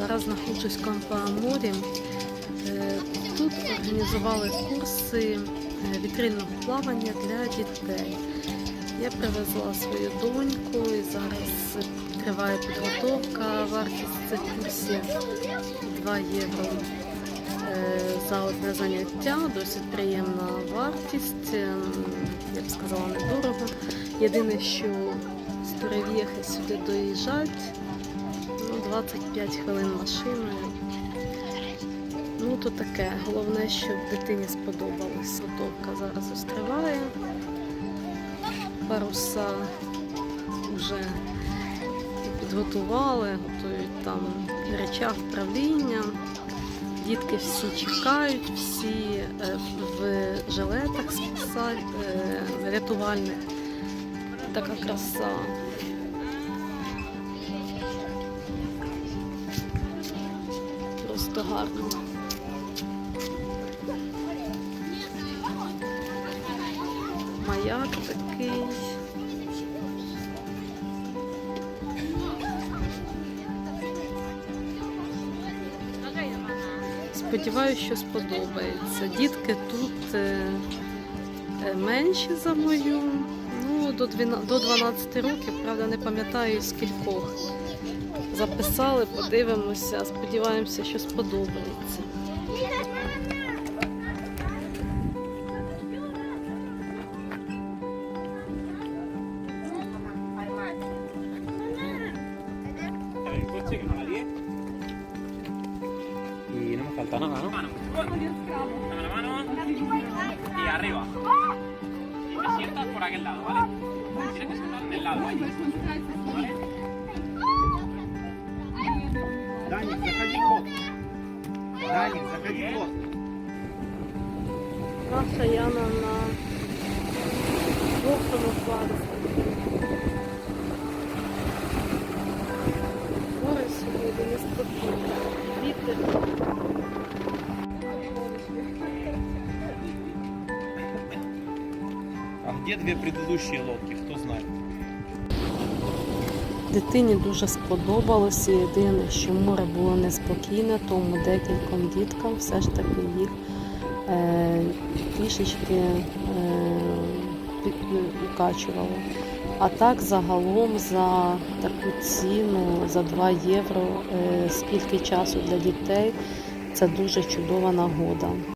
Зараз знаходжусь в Кампаморі. Е, Тут організували курси е, вітрильного плавання для дітей. Я привезла свою доньку і зараз триває підготовка. Вартість цих курсів 2 євро е, за одне заняття. Досить приємна вартість. Ем, Я б сказала, недорого. Єдине, що з сюди доїжджать 25 хвилин машиною. Ну, то таке. Головне, щоб дитині сподобалось. Готовка зараз ось триває. Паруса вже підготували, готують там речах управління. Дітки всі чекають, всі е, в жилетах спасаль, е, рятувальних. Така краса. Просто гарно. Маяк такий. Сподіваюся, що сподобається. Дітки тут е, е, менші за мою, ну, до 12, до 12 років, правда, не пам'ятаю скількох. Записали, подивимося, сподіваємося, що сподобається. por aquel lado, ¿vale? Tienes que sentar en el lado Даник, заходи в ход. Наша Яна на жовтому фларі. Море сьогодні неспокійне. Вітер. А где две предыдущие лодки, кто знает? Дитині дуже сподобалося. Єдине, що море було неспокійне, тому декільком діткам все ж таки їх е, трішечки е, укачувало. А так загалом за таку ціну, за 2 євро, е, скільки часу для дітей, це дуже чудова нагода.